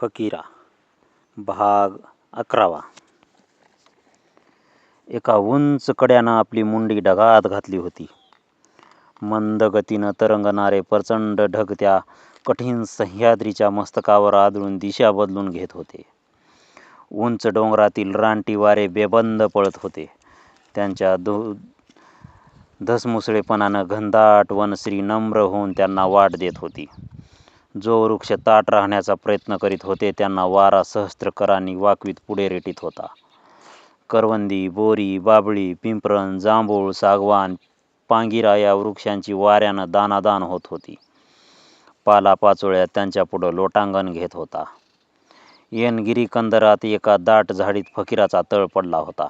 फकिरा भाग अकरावा. एका उंच कड्यानं आपली मुंडी ढगात घातली होती. मंद गतीनं तरंगणारे प्रचंड ढग त्या कठीण सह्याद्रीच्या मस्तकावर आदळून दिशा बदलून घेत होते. उंच डोंगरातील रानटी वारे बेबंद पळत होते. त्यांच्या दो धसमुसळेपणानं घनदाट वनश्री नम्र होऊन त्यांना वाट देत होती. जो वृक्ष ताट राहण्याचा प्रयत्न करीत होते त्यांना वारा सहस्त्रकरांनी वाकवीत पुढे रेटीत होता. करवंदी बोरी बाबळी पिंपरण जांभूळ सागवान पांगिरा या वृक्षांची वाऱ्यानं दानादान होत होती. पालापाचोळ्या त्यांच्या पुढं लोटांगण घेत होता. येनगिरी कंदरात एका दाट झाडीत फकीराचा तळ पडला होता.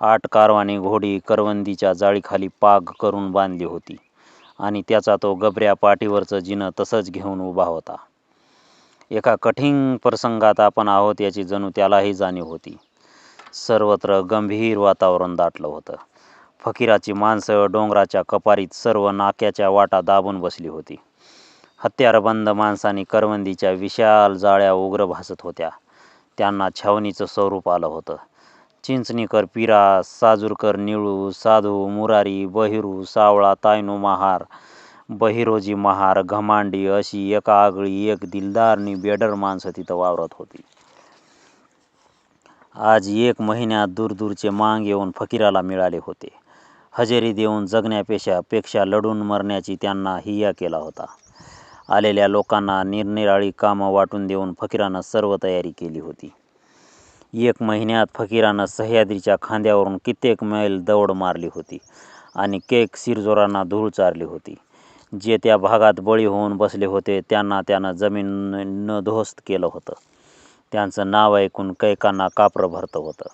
आठ कारवानी घोडी करवंदीच्या जाळीखाली पाग करून बांधली होती. आणि त्याचा तो गबऱ्या पाठीवरचं जिनं तसंच घेऊन उभा होता. एका कठीण प्रसंगात आपण आहोत याची जणू त्यालाही जाणीव होती. सर्वत्र गंभीर वातावरण दाटलं होतं. फकीराची माणसं डोंगराच्या कपारीत सर्व नाक्याच्या वाटा दाबून बसली होती. हत्यारबंद माणसांनी करवंदीच्या विशाल जाळ्या उग्र भासत होत्या. त्यांना छावणीचं स्वरूप आलं होतं. चिंचणीकर पिरास साजूरकर निळू साधू मुरारी बहिरू सावळा तायनू महार बहिरोजी महार घमांडी अशी एका आगळी एक दिलदारनी बेडर माणसं तिथं वावरत होती. आज एक महिन्यात दूरदूरचे मांग येऊन फकीराला मिळाले होते. हजेरी देऊन जगण्यापेक्षा पेक्षा लढून मरण्याची त्यांना हिया केला होता. आलेल्या लोकांना निरनिराळी कामं वाटून देऊन फकीरानं सर्व तयारी केली होती. एक महिन्यात फकीरानं सह्याद्रीच्या खांद्यावरून कित्येक मैल दौड मारली होती आणि केक शिरजोरांना धूळ चारली होती. जे त्या भागात बळी होऊन बसले होते त्यांना त्यानं जमीन ध्वस्त केलं होतं. त्यांचं नाव ऐकून कैकांना कापरं भरतं होतं.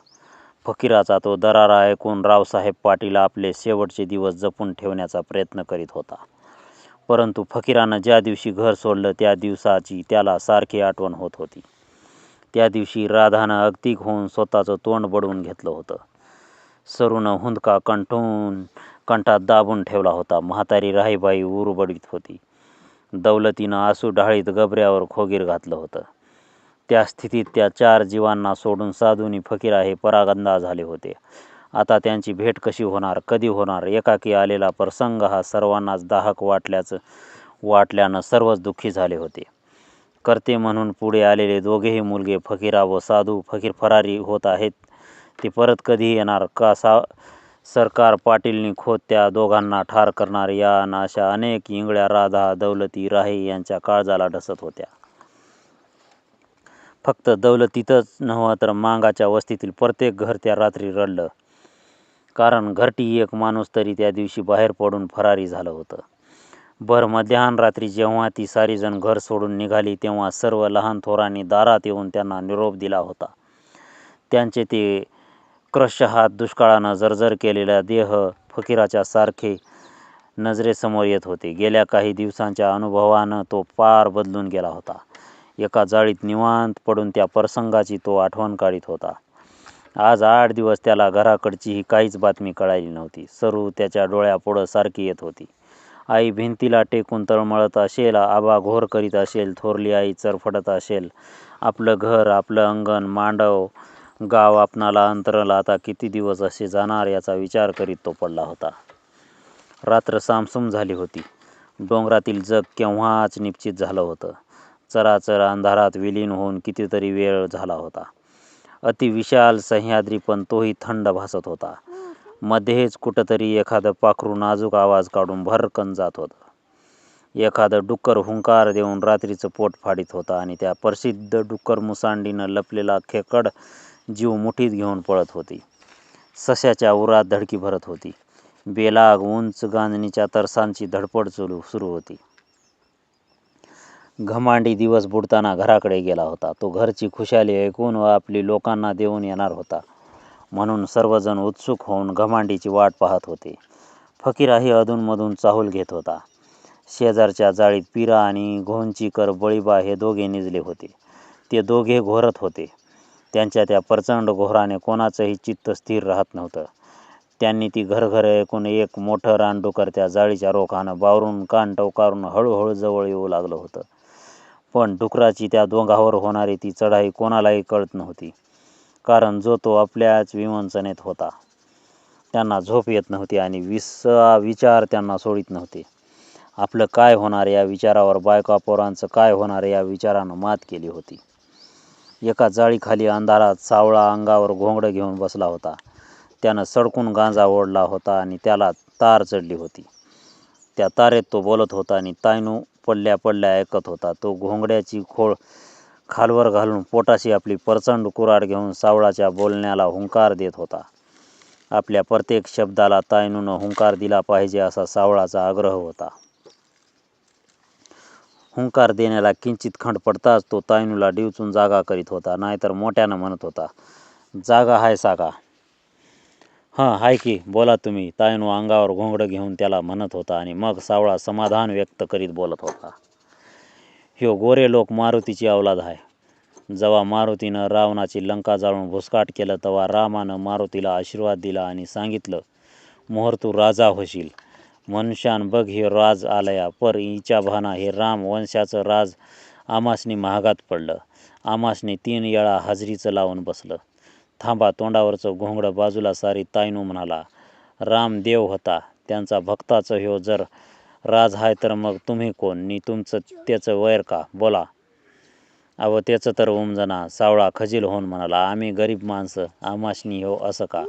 फकीराचा तो दरारा ऐकून रावसाहेब पाटील आपले शेवटचे दिवस जपून ठेवण्याचा प्रयत्न करीत होता. परंतु फकीरानं ज्या दिवशी घर सोडलं त्या दिवसाची त्याला सारखी आठवण होत होती. त्या दिवशी राधानं अगदी होऊन स्वतःचं तोंड बडवून घेतलं होतं. सरूनं हुंदका कंठून कंठात दाबून ठेवला होता. म्हातारी राहीबाई उरबडीत होती. दौलतीनं आसू ढाळीत गबऱ्यावर खोगीर घातलं होतं. त्या स्थितीत त्या चार जीवांना सोडून साधूनी फकीरा हे परागंदा झाले होते. आता त्यांची भेट कशी होणार कधी होणार एकाकी आलेला प्रसंग हा सर्वांनाच दाहक वाटल्याचं वाटल्यानं सर्वच दुःखी झाले होते. करते म्हणून पुढे आलेले दोघेही मुलगे फकीरा व साधू फकीर फरारी होत आहेत. ते परत कधी येणार का सा सरकार पाटीलनी खोत त्या दोघांना ठार करणार? या अन अशा अनेक इंगळ्या राधा दौलती राही यांच्या काळजाला ढसत होत्या. फक्त दौलतीतच नव्ह तर मांगाच्या वस्तीतील प्रत्येक घर त्या रात्री रडलं. कारण घरटी एक माणूस तरी त्या दिवशी बाहेर पडून फरारी झालं होतं. बर मध्याह्न रात्री जेव्हा ती सारीजण घर सोडून निघाली तेव्हा सर्व लहान थोरांनी दारात येऊन त्यांना निरोप दिला होता. त्यांचे ते क्रश हात दुष्काळानं जर्जर केलेला देह फकीराच्या सारखे नजरेसमोर येत होते. गेल्या काही दिवसांच्या अनुभवानं तो पार बदलून गेला होता. एका जाळीत निवांत पडून त्या प्रसंगाची तो आठवण काढीत होता. आज आठ दिवस त्याला घराकडची ही काहीच बातमी कळाली नव्हती. सरू त्याच्या डोळ्यापुढं सारखी येत होती. आई भिंतीला टेकून तळमळत असेल आबा घोर करीत असेल थोरली आई चरफडत असेल. आपलं घर आपलं अंगण मांडव गाव आपणाला अंतरल. आता किती दिवस असे जाणार याचा विचार करीत तो पडला होता. रात्र सामसूम झाली होती. डोंगरातील जग केव्हाच निश्चित झालं होतं. चराचर अंधारात विलीन होऊन कितीतरी वेळ झाला होता. अतिविशाल सह्याद्री पण तोही थंड भासत होता. मध्येच कुठंतरी एखादं पाखरू नाजूक आवाज काढून भरकन जात होतं. एखादं डुक्कर हुंकार देऊन रात्रीचं पोट फाडीत होता आणि त्या प्रसिद्ध डुक्कर मुसांडीनं लपलेला खेकड जीव मुठीत घेऊन पळत होती. सश्याच्या उरात धडकी भरत होती. बेलाग उंच गांजणीच्या तरसांची धडपड सुरू सुरू होती. घमांडी दिवस बुडताना घराकडे गेला होता. तो घरची खुशाली ऐकून व आपली लोकांना देऊन येणार होता. म्हणून सर्वजण उत्सुक होऊन घमांडीची वाट पाहत होते. फकीराही अधूनमधून चाहूल घेत होता. शेजारच्या जाळीत पिरा आणि घोंचीकर बळीबा हे दोघे निजले होते. ते दोघे घोरत होते. त्यांच्या त्या प्रचंड घोराने कोणाचंही चित्त स्थिर राहत नव्हतं. त्यांनी ती घरघर ऐकून एक मोठं रानडुकर त्या जाळीच्या रोखानं बावरून कान टवकारून हळूहळू जवळ येऊ लागलं होतं. पण डुकराची त्या दोंगावर होणारी ती चढाई कोणालाही कळत नव्हती. कारण जो तो आपल्याच विमंचनेत होता. त्यांना झोप येत नव्हती आणि विसा विचार त्यांना सोडित नव्हते. आपलं काय होणार या विचारावर बायका पोरांचं काय होणार या विचारानं मात केली होती. एका जाळीखाली अंधारात सावळा अंगावर घोंगडं घेऊन बसला होता. त्यानं सडकून गांजा ओढला होता आणि त्याला तार चढली होती. त्या तारेत तो बोलत होता आणि तायनू पडल्या पडल्या ऐकत होता. तो घोंगड्याची खोळ खालवर घालून पोटाशी आपली प्रचंड कुराड घेऊन सावळाच्या बोलण्याला हुंकार देत होता. आपल्या प्रत्येक शब्दाला तायनूनं हुंकार दिला पाहिजे असा सावळाचा आग्रह होता. हुंकार देण्याला किंचित खंड पडताच तो तायनूला डिवचून जागा करीत होता नाहीतर मोठ्यानं म्हणत होता जागा हाय सागा. हां हाय की बोला तुम्ही तायनू अंगावर घोंगडं घेऊन त्याला म्हणत होता आणि मग सावळा समाधान व्यक्त करीत बोलत होता. ह्यो गोरे लोक मारुतीची अवलाद आहे जेव्हा मारुतीनं रावणाची लंका जाळून भुसकाट केलं तेव्हा रामानं मारुतीला आशीर्वाद दिला आणि सांगितलं मोहर तू राजा होशील. मनुष्यान बघ हे राज आलया पर हिच्या भाना हे राम वंशाचं राज आमासनी महागात पडलं. आमासनी तीन येळा हाजरीचं लावून बसलं. थांबा तोंडावरचं घोंगडं बाजूला सारी तायनू म्हणाला राम देव होता त्यांचा भक्ताचं ह्यो जर राज आहे तर मग तुम्ही कोण? नी तुमचं त्याचं वैर का? बोला. अव त्याचं तर उमजना सावळा खजील होऊन म्हणाला आम्ही गरीब माणसं आमाशनी हो असं का?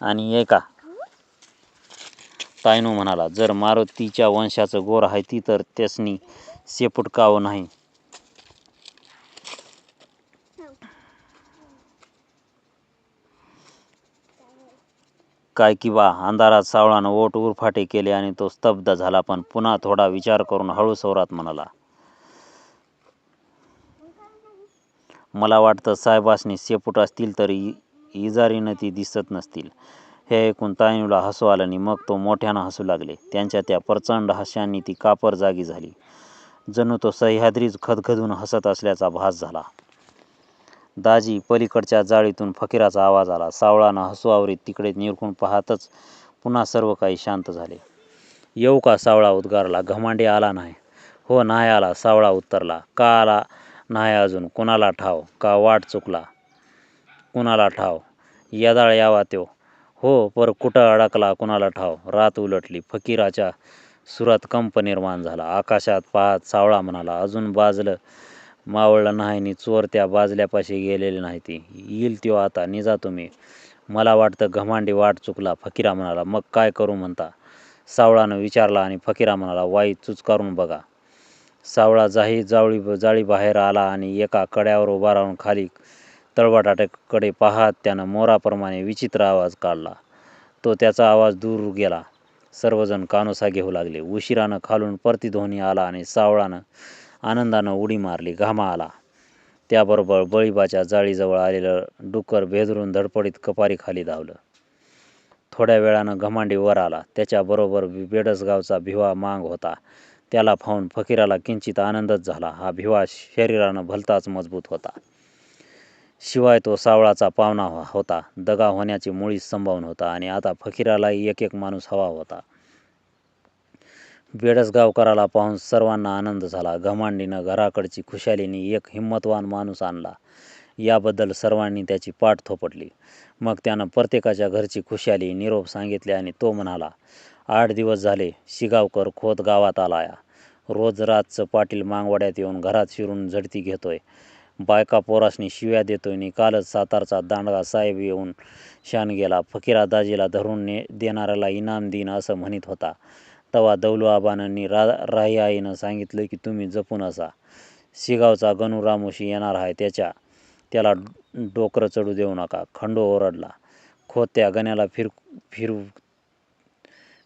आणि ये का? तायनू म्हणाला जर मारुतीच्या वंशाचं गोर आहे ती तर त्यासनी सेपुटकावं नाही. काय किंवा अंधारात सावळानं ओट उरफाटे केले आणि तो स्तब्ध झाला पण पुन्हा थोडा विचार करून हळू स्वरात म्हणाला मला वाटतं साहेबासनी शेपूट असतील तरी इजारीनं ती दिसत नसतील. हे ऐकून तायनूला हसू आलं आणि मग तो मोठ्यानं हसू लागले. त्यांच्या त्या प्रचंड हास्यांनी ती कापर जागी झाली. जणू तो सह्याद्रीच खदखदून हसत असल्याचा भास झाला. दाजी पलीकडच्या जाळीतून फकीराचा आवाज आला. सावळानं हसू आवरीत तिकडे निरखून पाहतच पुन्हा सर्व काही शांत झाले. येऊ का सावळा उद्गारला? घमांडी आला नाही. हो नाही आला. सावळा उत्तरला का आला नाही अजून? कुणाला ठाव? का वाट चुकला? कुणाला ठाव? यदाळ यावा त्यो. हो पर कुठं अडकला? कुणाला ठाव? रात उलटली. फकीराच्या सुरात कंप निर्माण झाला. आकाशात पाहत सावळा म्हणाला अजून बाजलं मावळलं नाही नि चोर त्या बाजल्यापाशी गेलेले नाही ती. येईल त्यो आता निजा तुम्ही. मला वाटतं घमांडी वाट चुकला फकीरा म्हणाला. मग काय करू म्हणता? सावळानं विचारला आणि फकीरा म्हणाला वाई चुचकारून बघा. सावळा जाही जावळी जाळी बाहेर आला आणि एका कड्यावर उभा राहून खाली तळवाटाकडे पाहत त्यानं मोराप्रमाणे विचित्र आवाज काढला. तो त्याचा आवाज दूर गेला. सर्वजण कानोसा घेऊ लागले. उशिरानं खालून प्रतिध्वनी आला आणि सावळानं आनंदानं उडी मारली घामा आला त्याबरोबर बळीबाच्या जाळीजवळ आलेलं डुक्कर भेदरून धडपडीत कपारीखाली धावलं. थोड्या वेळानं घमांडी वर आला. त्याच्याबरोबर बेडसगावचा भिवा मांग होता. त्याला पाहून फकीराला किंचित आनंदच झाला. हा भिवा शरीरानं भलताच मजबूत होता. शिवाय तो सावळाचा पावना होता. दगा होण्याची मुळीच संभावना होता आणि आता फकीरालाही एक एक माणूस हवा होता. बेडसगावकराला पाहून सर्वांना आनंद झाला. घमांडीनं घराकडची खुशालीने एक हिंमतवान माणूस आणला. याबद्दल सर्वांनी त्याची पाठ थोपटली. मग त्यानं प्रत्येकाच्या घरची खुशाली निरोप सांगितले आणि तो म्हणाला आठ दिवस झाले शिगावकर खोत गावात आलाया. रोज रातचं पाटील मांगवाड्यात येऊन घरात शिरून झडती घेतोय. बायका पोरासनी शिव्या देतोय आणि कालच सातारचा दांडगा साहेब येऊन शान गेला. फकीरा दाजीला धरून ने देणाऱ्याला इनाम देईन असं म्हणत होता. तवा दौलूआबांनी रा राही आईनं सांगितलं की तुम्ही जपून असा. शिगावचा गणू रामोशी येणार आहे त्याच्या त्याला डोकरं चढू देऊ नका. खंडो ओरडला. खोत्या गण्याला फिर फिर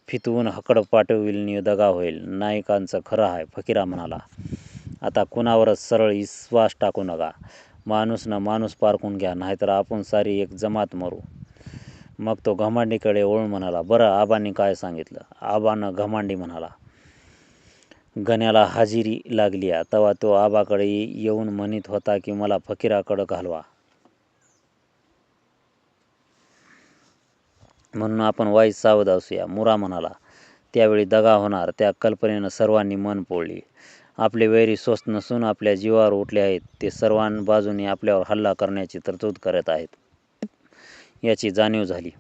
फितवून हकड पाठविल नि दगा होईल. नायकांचं खरं आहे फकीरा म्हणाला. आता कुणावरच सरळ विश्वास टाकू नका. माणूसनं माणूस पारखून घ्या नाहीतर आपण सारी एक जमात मरू. मग तो घमांडीकडे ओळून म्हणाला बरं आबांनी काय सांगितलं? आबानं घमांडी म्हणाला गण्याला हाजिरी लागली तेव्हा तो आबाकडे येऊन म्हणत होता की मला फकीराकडं घालवा. म्हणून आपण वाईट सावध असूया. मुरा म्हणाला त्यावेळी दगा होणार. त्या कल्पनेनं सर्वांनी मन पोळली. आपले वैरी स्वस्त नसून आपल्या जीवावर उठले आहेत. ते सर्वां बाजूनी आपल्यावर हल्ला करण्याची तरतूद करत आहेत. याची जाणीव झाली.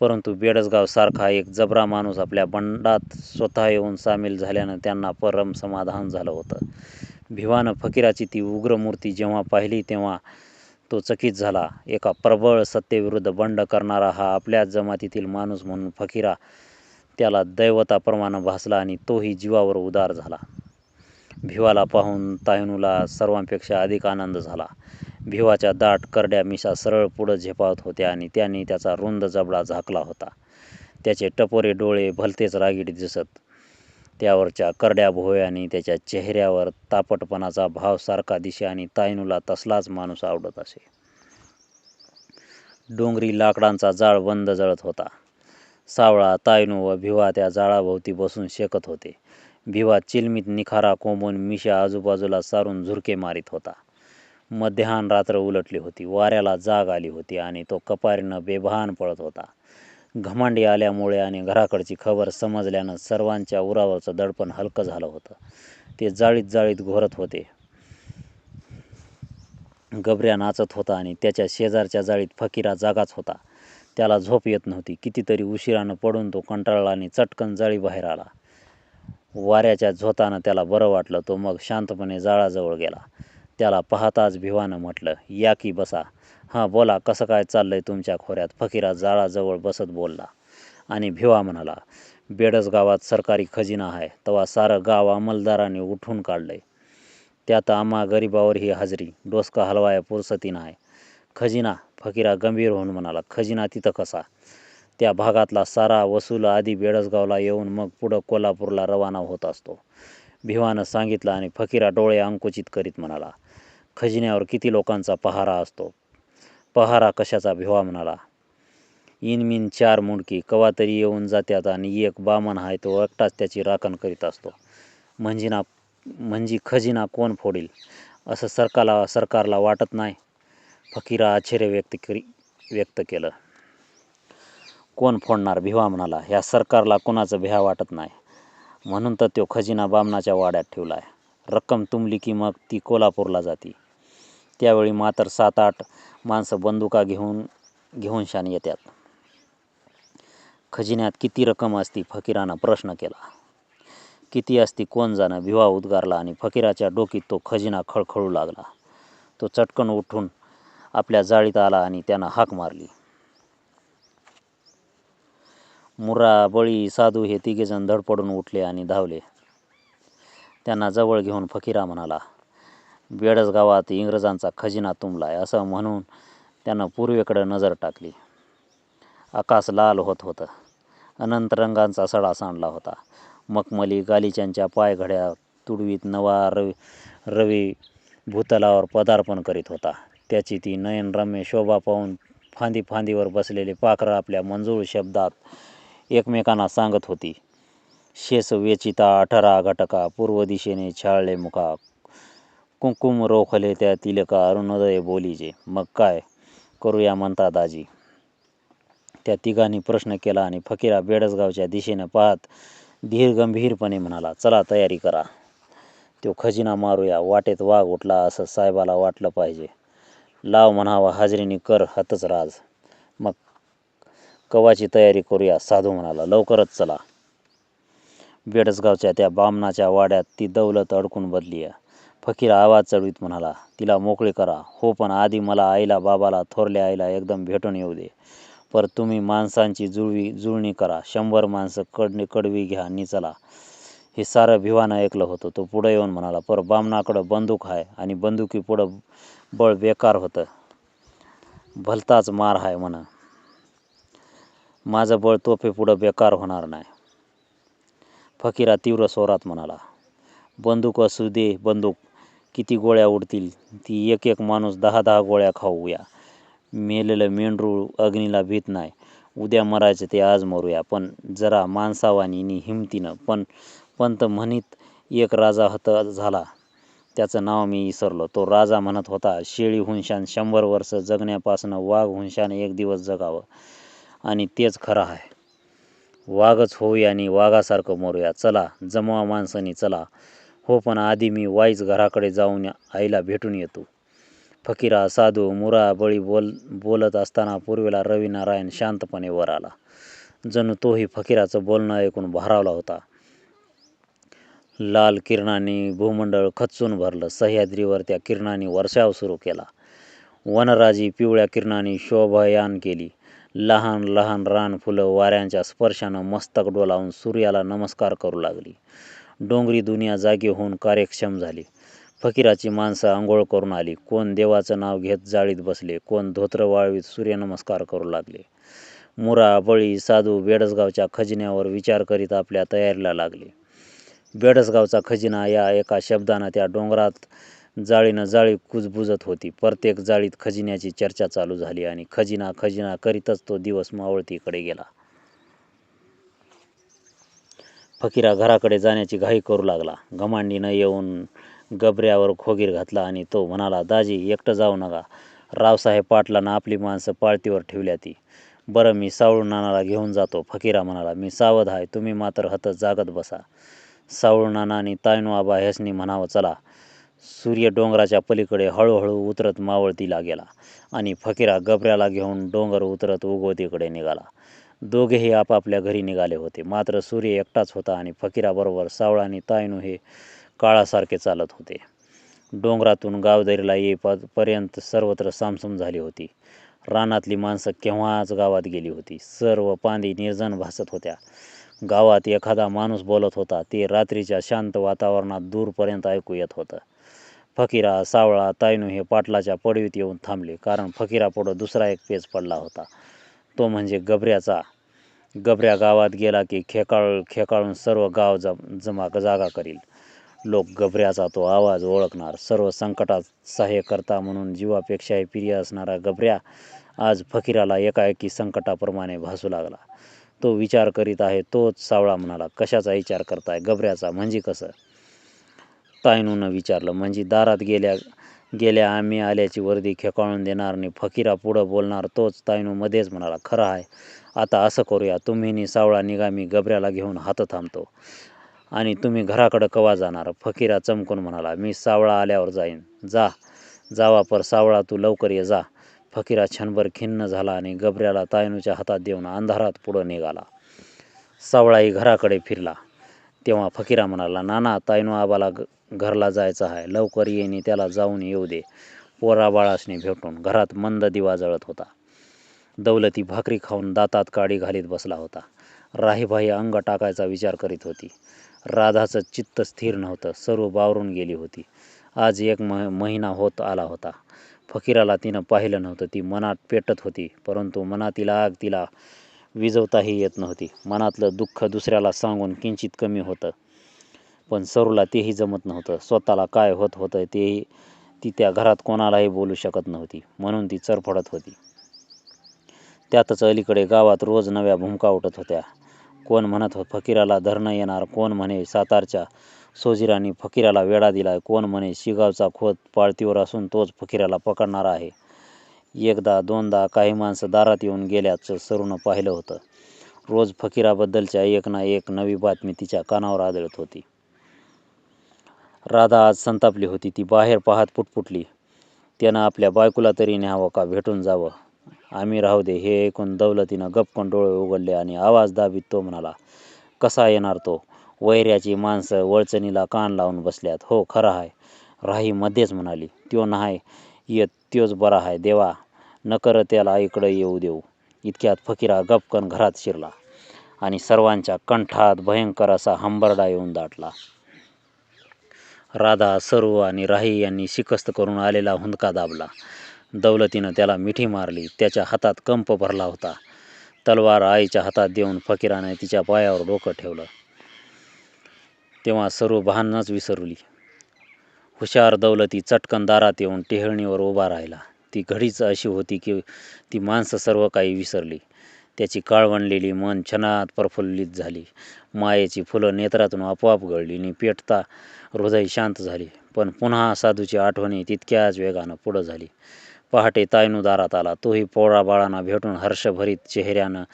परंतु बेडसगावसारखा एक जबरा माणूस आपल्या बंडात स्वतः येऊन सामील झाल्यानं त्यांना परम समाधान झालं होतं. भिवानं फकीराची ती उग्र मूर्ती जेव्हा पाहिली तेव्हा तो चकित झाला. एका प्रबळ सत्तेविरुद्ध बंड करणारा हा आपल्याच जमातीतील माणूस म्हणून फकीरा त्याला दैवताप्रमाणे भासला आणि तोही जीवावर उदार झाला. भिवाला पाहून तायनूला सर्वांपेक्षा अधिक आनंद झाला. भिवाच्या दाट करड्या मिशा सरळ पुढं झेपावत होत्या आणि त्यांनी त्याचा रुंद जबडा झाकला होता. त्याचे टपोरे डोळे भलतेच रागीट दिसत. त्यावरच्या करड्या भोयाने त्याच्या चेहऱ्यावर तापटपणाचा भाव सारखा दिसे आणि तायनूला तसलाच माणूस आवडत असे. डोंगरी लाकडांचा जाळ बंद जळत होता. सावळा तायनू व भिवा त्या जाळाभोवती बसून शेकत होते. भिवा चिलमीत निखारा कोंबून मिशा आजूबाजूला सारून झुरके मारीत होता. मध्याह्न रात्र उलटली होती वाऱ्याला जाग आली होती आणि तो कपारीनं बेभान पळत होता. घमांडी आल्यामुळे आणि घराकडची खबर समजल्यानं सर्वांच्या उरावरचं दडपण हलकं झालं होतं. ते जाळीत जाळीत घोरत होते. गबऱ्या नाचत होता आणि त्याच्या शेजारच्या जाळीत फकीरा जागाच होता. त्याला झोप येत नव्हती कितीतरी उशिरानं पडून तो कंटाळला आणि चटकन जाळी बाहेर आला. वाऱ्याच्या झोतानं त्याला बरं वाटलं तो मग शांतपणे जाळाजवळ गेला. त्याला पाहताच भिवानं म्हटलं या की बसा. हां बोला कसं काय चाललंय तुमच्या खोऱ्यात? फकीरा जाळाजवळ बसत बोलला. आणि भिवा म्हणाला बेडस गावात सरकारी खजिना आहे तेव्हा सारं गाव अंमलदाराने उठून काढलंय. त्यात आम्हा गरिबावर ही हजरी डोसका हलवाया पुरसती नाही खजिना फकीरा गंभीर होऊन म्हणाला खजिना तिथं कसा? त्या भागातला सारा वसूल आधी बेडसगावला येऊन मग पुढं कोल्हापूरला रवाना होत असतो. भिवानं सांगितलं आणि फकीरा डोळे अंकुचित करीत म्हणाला खजिन्यावर किती लोकांचा पहारा असतो? पहारा कशाचा? भिवा म्हणाला इनमिन चार मुंडकी कवा तरी येऊन जात्यात आणि एक बामण आहे तो एकटाच त्याची राखण करीत असतो. म्हणजिना म्हणजे खजिना कोण फोडील? असं सरकारला सरकारला वाटत नाही? फकीरा आश्चर्य व्यक्त करी व्यक्त केलं कोण फोडणार भिवा म्हणाला. ह्या सरकारला कोणाचं भ्या वाटत नाही. म्हणून तर तो खजिना बामणाच्या वाड्यात ठेवला आहे रक्कम तुंबली की मग ती कोल्हापूरला जाती. त्यावेळी मात्र सात आठ माणसं बंदुका घेऊन घेऊन शान येतात खजिन्यात किती रक्कम असती फकीरानं प्रश्न केला. किती असती कोण जाणं? भिवा उद्गारला आणि फकीराच्या डोकीत तो खजिना खळखळू लागला. तो चटकन उठून आपल्या जाळीत आला आणि त्यानं हाक मारली. मुरा बळी साधू हे तिघेजण धडपडून उठले आणि धावले. त्यांना जवळ घेऊन फकीरा म्हणाला बेडस गावात इंग्रजांचा खजिना तुंबलाय असं म्हणून त्यानं पूर्वेकडं नजर टाकली. आकाश लाल होत होतं. अनंत रंगांचा सडा सांडला होता. मखमली गालिच्यांच्या पायघड्या तुडवीत नवा रवी रवी भूतलावर पदार्पण करीत होता. त्याची ती नयनरम्य शोभा पाहून फांदी फांदीवर बसलेले पाखरं आपल्या मंजूळ शब्दात एकमेकांना सांगत होती. शेष वेचिता अठरा घटका पूर्व दिशेने छाळले मुखा कुंकुम रोखले त्या तिलका अरुणोदय बोलीजे मग काय? करूया म्हणता दाजी. त्या तिघांनी प्रश्न केला आणि फकीरा बेडसगावच्या दिशेने पाहत धीर गंभीरपणे म्हणाला चला तयारी करा. तो खजिना मारूया. वाटेत वाघ उठला असं साहेबाला वाटलं पाहिजे. लाव म्हणावा हाजरीने कर हतच राज. मग कवाची तयारी करूया. साधू म्हणाला लवकरच चला. बेडसगावच्या त्या बामणाच्या वाड्यात ती दौलत अडकून बदली फकीर आवाज चढवीत म्हणाला तिला मोकळी करा. हो पण आधी मला आईला बाबाला थोरल्या आईला एकदम भेटून येऊ दे. पर तुम्ही माणसांची जुळवी जुळणी करा. शंभर माणसं कडणी कडवी घ्या आणि चला. हे सारं भिवानं ऐकलं होतं. तो पुढं येऊन म्हणाला पर बामणाकडं बंदूक आहे आणि बंदुकी पुढं बळ बेकार होतं. भलताच मार आहे म्हणा. माझं बळ तोफे पुढं बेकार होणार नाही. फकीरा तीव्र स्वरात म्हणाला बंदूक असू दे बंदूक. किती गोळ्या उडतील ती एक एक माणूस दहा दहा गोळ्या खाऊया मेलेलं मेंढरूळ अग्नीला भीत नाही. उद्या मरायचं ते आज मरूया पण जरा माणसावानी हिमतीनं पण पंत म्हणीत एक राजा हत झाला. त्याचं नाव मी विसरलो तो राजा म्हणत होता शेळी हुंशान शंभर वर्ष जगण्यापासून वाघ हुंशान एक दिवस जगावं. आणि तेच खरं आहे. वाघच होऊया आणि वाघासारखं मरूया. चला जमवा माणसानी चला. हो पण आधी मी वाईच घराकडे जाऊन आईला भेटून येतो. फकीरा साधू मुरा बळी बोल बोलत असताना पूर्वेला रवीनारायण शांतपणे वर आला. जणू तोही फकीराचं बोलणं ऐकून भारावला होता. लाल किरणांनी भूमंडळ खच्चून भरलं. सह्याद्रीवर त्या किरणांनी वर्षाव सुरू केला. वनराजी पिवळ्या किरणांनी शोभायान केली. लहान लहान रान फुलं वाऱ्यांच्या स्पर्शानं मस्तक डोलावून सूर्याला नमस्कार करू लागली. डोंगरी दुनिया जागी होऊन कार्यक्षम झाली. फकीराची माणसं आंघोळ करून आली. कोण देवाचं नाव घेत जाळीत बसले कोण धोत्र वाळवीत सूर्यनमस्कार करू लागले. मुरा बळी साधू बेडसगावच्या खजिन्यावर विचार करीत आपल्या तयारीला लागले. बेडसगावचा खजिना या एका शब्दानं त्या डोंगरात जाळीनं जाळी कुजबुजत होती. प्रत्येक जाळीत खजिन्याची चर्चा चालू झाली आणि खजिना खजिना करीतच तो दिवस मावळतीकडे गेला. फकीरा घराकडे जाण्याची घाई करू लागला. घमांडीनं येऊन गबऱ्यावर खोगीर घातला आणि तो म्हणाला दाजी एकटं जाऊ नका. रावसाहेब पाटलानं आपली माणसं पाळतीवर ठेवल्या ती. बरं मी सावळू नानाला घेऊन जातो. फकीरा म्हणाला मी सावध आहे. तुम्ही मात्र हतच जागत बसा. सावळू नाना आणि तायनो आबा ह्यासनी म्हणावं चला. सूर्य डोंगराच्या पलीकडे हळूहळू उतरत मावळतीला गेला आणि फकीरा गबऱ्याला घेऊन डोंगर उतरत उगवतीकडे निघाला. दोघेही आपापल्या घरी निघाले होते. मात्र सूर्य एकटाच होता आणि फकीराबरोबर सावळा आणि तायनू हे काळासारखे चालत होते. डोंगरातून गावदरीला येईपर्यंत सर्वत्र सामसूम झाली होती. रानातली माणसं केव्हाच गावात गेली होती. सर्व पांदी निर्जन भासत होत्या. गावात एखादा माणूस बोलत होता. ते रात्रीच्या शांत वातावरणात दूरपर्यंत ऐकू येत होतं. फकीरा सावळा तायनू हे पाटलाच्या पडवीत येऊन थांबले कारण फकीरापुढं दुसरा एक पेच पडला होता. तो म्हणजे गबऱ्याचा. गबऱ्या गावात गेला की खेकाळ खेकाळून सर्व गाव जम जमा जागा करील. लोक गबऱ्याचा तो आवाज ओळखणार. सर्व संकटात सहाय्यकर्ता म्हणून जीवापेक्षाही प्रिय असणारा गबऱ्या आज फकीराला एकाएकी संकटाप्रमाणे भासू लागला. तो विचार करीत आहे तोच सावळा म्हणाला कशाचा विचार करताय? गबऱ्याचा म्हणजे कसं? तायनूनं विचारलं. म्हणजे दारात गेल्या गेल्या आम्ही आल्याची वर्दी खेकाळून देणार आणि फकीरा पुढं बोलणार तोच तायनू मध्येच म्हणाला खरं आहे. आता असं करूया. तुम्हीनी सावळा निघा मी गबऱ्याला घेऊन हात थांबतो आणि तुम्ही घराकडं कवा जाणार? फकीरा चमकून म्हणाला मी सावळा आल्यावर जाईन. जा. जावा पर सावळा तू लवकर ये. जा. फकीरा क्षणभर खिन्न झाला आणि गबऱ्याला तायनूच्या हातात देऊन अंधारात पुढं निघाला. सावळाही घराकडे फिरला. तेव्हा फकीरा म्हणाला नाना तायनू आबाला ग घरला जायचं आहे. लवकर येणे त्याला जाऊन येऊ दे. पोरा बाळासने भेटून घरात मंद दिवा जळत होता. दौलती भाकरी खाऊन दातात काडी घालीत बसला होता. राहीबाई अंग टाकायचा विचार करीत होती. राधाचं चित्त स्थिर नव्हतं. सर्व बावरून गेली होती. आज एक म महिना होत आला होता. फकीराला तिनं पाहिलं नव्हतं. ती मनात पेटत होती परंतु मनातील आग तिला विजवताही येत नव्हती. मनातलं दुःख दुसऱ्याला सांगून किंचित कमी होतं. पण सरूला तेही जमत नव्हतं. स्वतःला काय होत होतं तेही ती त्या घरात कोणालाही बोलू शकत नव्हती म्हणून ती चरफडत होती. त्यातच अलीकडे गावात रोज नव्या भूमका उठत होत्या. कोण म्हणत हो फकीराला धरणं येणार कोण म्हणे सातारच्या सोजिरांनी फकीराला वेढा दिला कोण म्हणे शिगावचा खोत पाळतीवर असून तोच फकीराला पकडणार आहे. एकदा दोनदा काही माणसं दारात येऊन गेल्याचं सरूनं पाहिलं होतं. रोज फकीराबद्दलच्या एक ना एक नवी बातमी तिच्या कानावर आदळत होती. राधा आज संतापली होती. ती बाहेर पाहत पुटपुटली. त्यानं आपल्या बायकोला तरी न्यावं का? भेटून जावं. आम्ही राहू दे. हे ऐकून दौलतीनं गपकन डोळे उघडले आणि आवाज दाबीत तो म्हणाला कसा येणार तो? वैऱ्याची माणसं वळचणीला कान लावून बसल्यात. हो खरं आहे राही मध्येच म्हणाली त्यो नाही. येत त्योच बरा आहे देवा नकर त्याला इकडं येऊ देऊ. इतक्यात फकीरा गपकन घरात शिरला आणि सर्वांच्या कंठात भयंकर असा हंबरडा येऊन दाटला. राधा सर्व आणि राही यांनी शिकस्त करून आलेला हुंदका दाबला. दौलतीनं त्याला मिठी मारली. त्याच्या हातात कंप भरला होता. तलवार आईच्या हातात देऊन फकीराने तिच्या पायावर डोकं ठेवलं. तेव्हा सर्व भानच विसरली. हुशार दौलती चटकन दारात येऊन टेहळणीवर उभा राहिला. ती घडीच अशी होती की ती माणसं सर्व काही विसरली. त्याची काळवणलेली मन क्षणात प्रफुल्लित झाली. मायेची फुलं नेत्रातून आपोआप गळली आणि पेटता हृदय शांत झाली. पण पुन्हा साधूची आठवणी तितक्याच वेगानं पुढं झाली. पहाटे तायनू दारात आला. तोही पोळा बाळांना भेटून हर्षभरीत चेहऱ्यानं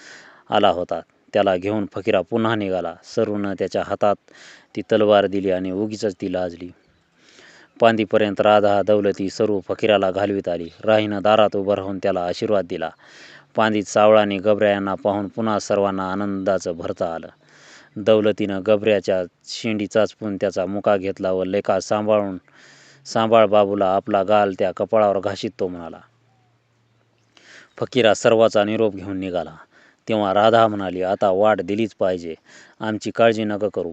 आला होता. त्याला घेऊन फकीरा पुन्हा निघाला. सरूनं त्याच्या हातात ती तलवार दिली आणि उगीच ती लाजली. पांदीपर्यंत राधा दौलती सरू फकीराला घालवीत आली. राहीनं दारात उभं राहून त्याला आशीर्वाद दिला. पांदीत आणि गबऱ्या यांना पाहून पुन्हा सर्वांना आनंदाचं भरता आलं. दौलतीनं गबऱ्याच्या शेंडी चाचपून त्याचा मुका घेतला व लेखा सांभाळून सांभाळ बाबूला आपला गाल त्या कपाळावर घाशीत तो म्हणाला. फकीरा सर्वाचा निरोप घेऊन निघाला. तेव्हा राधा म्हणाली आता वाट दिलीच पाहिजे. आमची काळजी नका करू.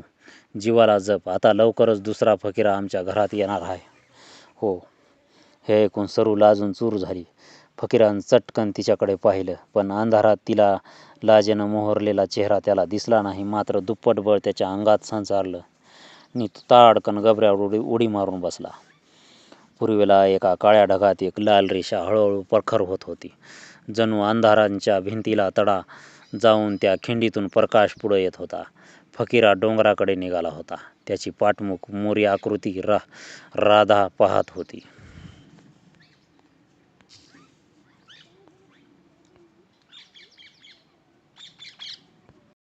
जीवाला जप. आता लवकरच दुसरा फकीरा आमच्या घरात येणार आहे. हो. हे ऐकून सरू लाजून चूर झाली. फकीरानं चटकन तिच्याकडे पाहिलं पण अंधारात तिला लाजेनं मोहरलेला चेहरा त्याला दिसला नाही मात्र दुप्पट बळ त्याच्या अंगात संचारलं. नि तो ताडकन गबऱ्यावर उडी उडी मारून बसला. पूर्वेला एका काळ्या ढगात एक लाल रेषा हळूहळू प्रखर होत होती. जणू अंधारांच्या भिंतीला तडा जाऊन त्या खिंडीतून प्रकाश पुढे येत होता. फकीरा डोंगराकडे निघाला होता. त्याची पाठमुख मोरी आकृती रा राधा पाहत होती.